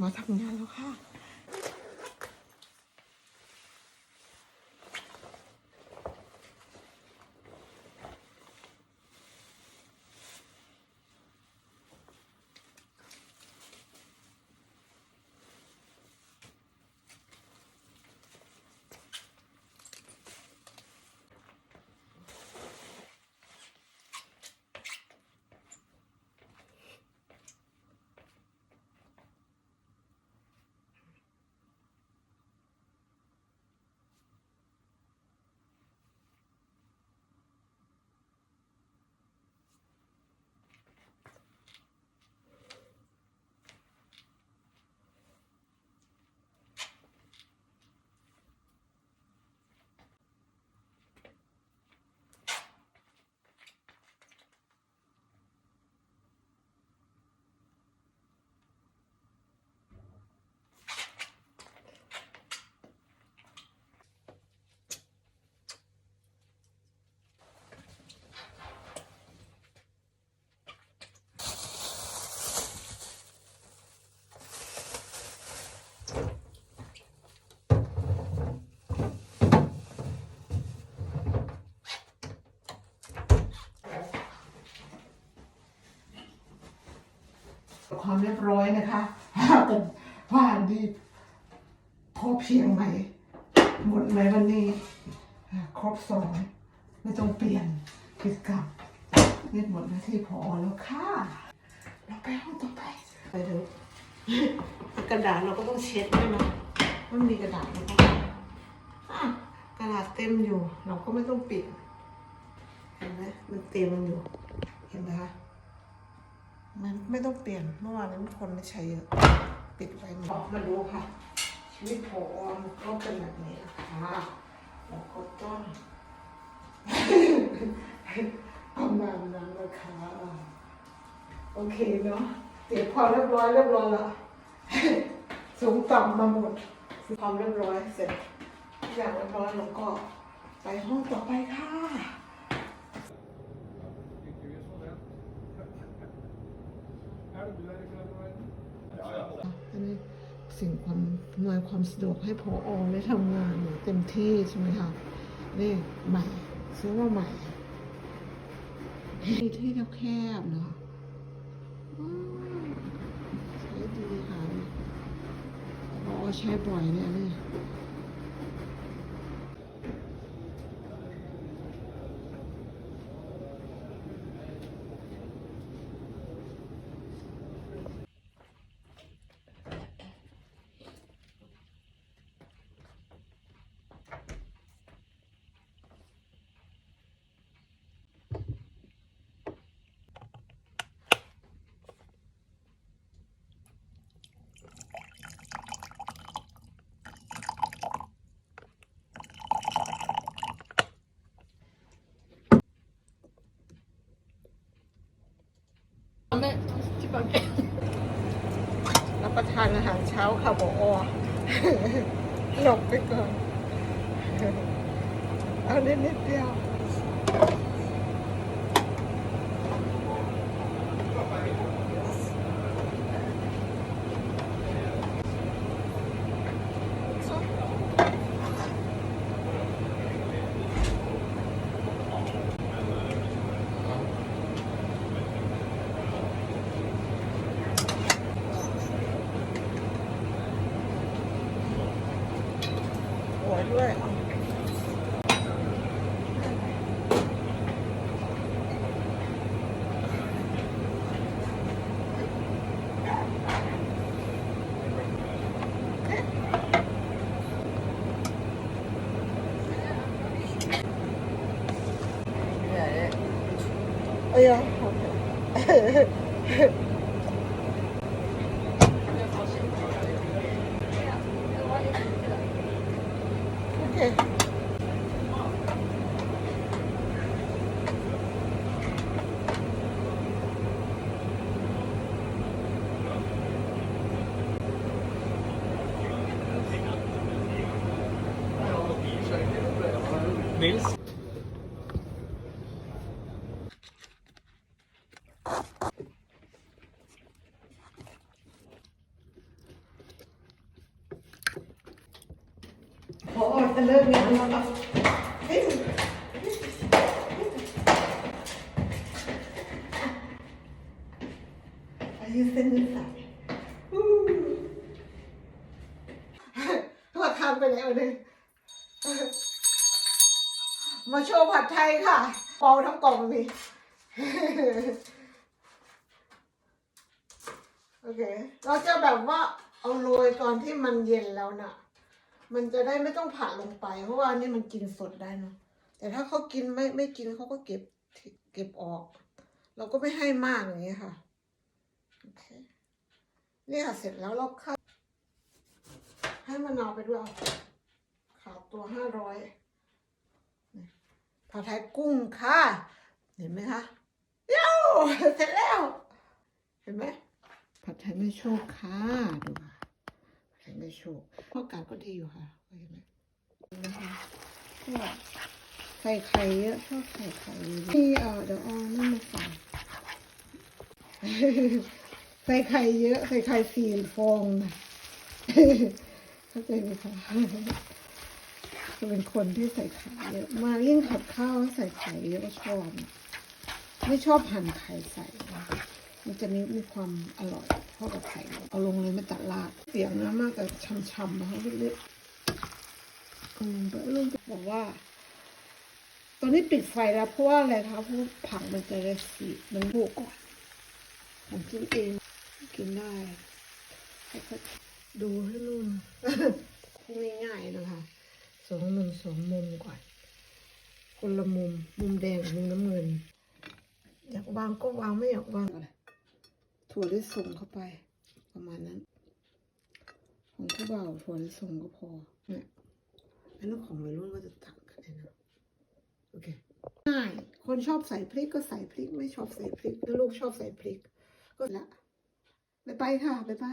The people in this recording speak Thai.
มาทำงานแล้วค่ะ ความเรียบร้อยนะคะแต่ว่าดีพอเพียงไหม หมดไหมวันนี้ ครบสองไม่ต้องเปลี่ยนกิจกรรมเรียหมดหน้าที่พอแล้วค่ะ เราไปห้องต่อไป ไปเถอะกระดาษเราก็ต้องเช็ดด้วยนะมันมีกระดาษเราก็อะกระดาษเต็มอยู่ เราก็ไม่ต้องปิด เห็นไหมมันเต็มอยู่ เห็นไหมคะ ไม่ต้องเปลี่ยน เมื่อวานนั้นคนไม่ใช้เยอะ ปิดไว้หมดมาดูค่ะ ชีวิตผอมก็เป็นแบบนี้นะคะแล้วก็ต้องประมาณนั้นนะคะโอเคเนาะเดี๋ยวพอเรียบร้อยเรียบร้อยล้วสูงต่ำมาหมดความเรียบร้อยเสร็จทุกอย่างเรียบร้อยแล้วก็ไปห้องต่อไปค่ะ อันนี้สิ่งความอำนวยความสะดวกให้พออได้ทำงานอย่างเต็มที่ใช่ไหมคะนี่ใหม่ซื้อว่าใหม่มีที่แคบๆนะคะใช้ดีค่ะพอใช้บ่อยเนี่ยนี่ แม่ที่บางแกรับประ ทานอาหารเช้าค่ะบออหลบไปก่อนเอานิดนิดเดียว หัวด้วยเอาเอ้ยเอาโอเค Nils? อ เลิกเนี่ยเราเราเฮ้ยอายุเส้นสัยอู้ทอดทานไปแล้วเนี่ยมาโชว์ผัดไทยค่ะเปาทั้งกล่องมีโอเค เราจะแบบว่าเอาโรยตอนที่มันเย็นแล้วน่ะ มันจะได้ไม่ต้องผ่าลงไป เพราะว่านี่มันกินสดได้เนอะแต่ถ้าเขากินไม่ไม่กินเขาก็เก็บเก็บออก เราก็ไม่ให้มากอย่างเงี้ยค่ะโอเคนี่ค่ะเสร็จแล้วเราคัดให้มะนาวไปด้วยขาตัวห้าร้อยผัดไทยกุ้งค่ะ เห็นไหมคะเย้เสร็จแล้ว เห็นไหมผัดไทยไม่โชคค่ะดูค่ะ ผัดไทยไม่โชคข้าวกาดก็ดีอยู่ค่ะเห็นไหมนะคะก็ใส่ไข่เยอะชอบใส่ไข่เยอะนี่เออเดี๋ยวเอานี่มาใส่ใส่ไข่เยอะใส่ไข่สี่ฟองนะเข้าใจไหมคะจะเป็นคนที่ใส่ไข่เยอะมากยิ่งผัดข้าวใส่ไข่เยอะก็ชอบนะไม่ชอบหั่นไข่ใส่นะ มันจะมีมีความอร่อยเท่ากับไข่ เอาลงเลยไม่ตัดลาดเสียงนะมากแต่ช่ำๆนะคะเล็กๆอืมแต่ลุงบอกว่า ตอนนี้ปิดไฟแล้วเพราะว่าอะไรคะเพราะผักมันจะได้สีมันบุกก่อนผมกินเองกินได้แล้วก็ดูให้นุ่มง่ายๆนะคะสองหนึ่งสองมุมก่อน คนละมุม มุมแดงมุมน้ำเงิน อยากวางก็วางไม่อยากวางอะไร ถั่วลิสงเข้าไป ประมาณนั้น ของผู้บ่าถั่วลิสงก็พอเนี่ยอันนั้นของวัยรุ่นก็จะตักกันนะโอเคง่ายคนชอบใส่พริกก็ใส่พริก ไม่ชอบใส่พริกถ้าลูกชอบใส่พริก ก็ละไปไปค่ะไปไป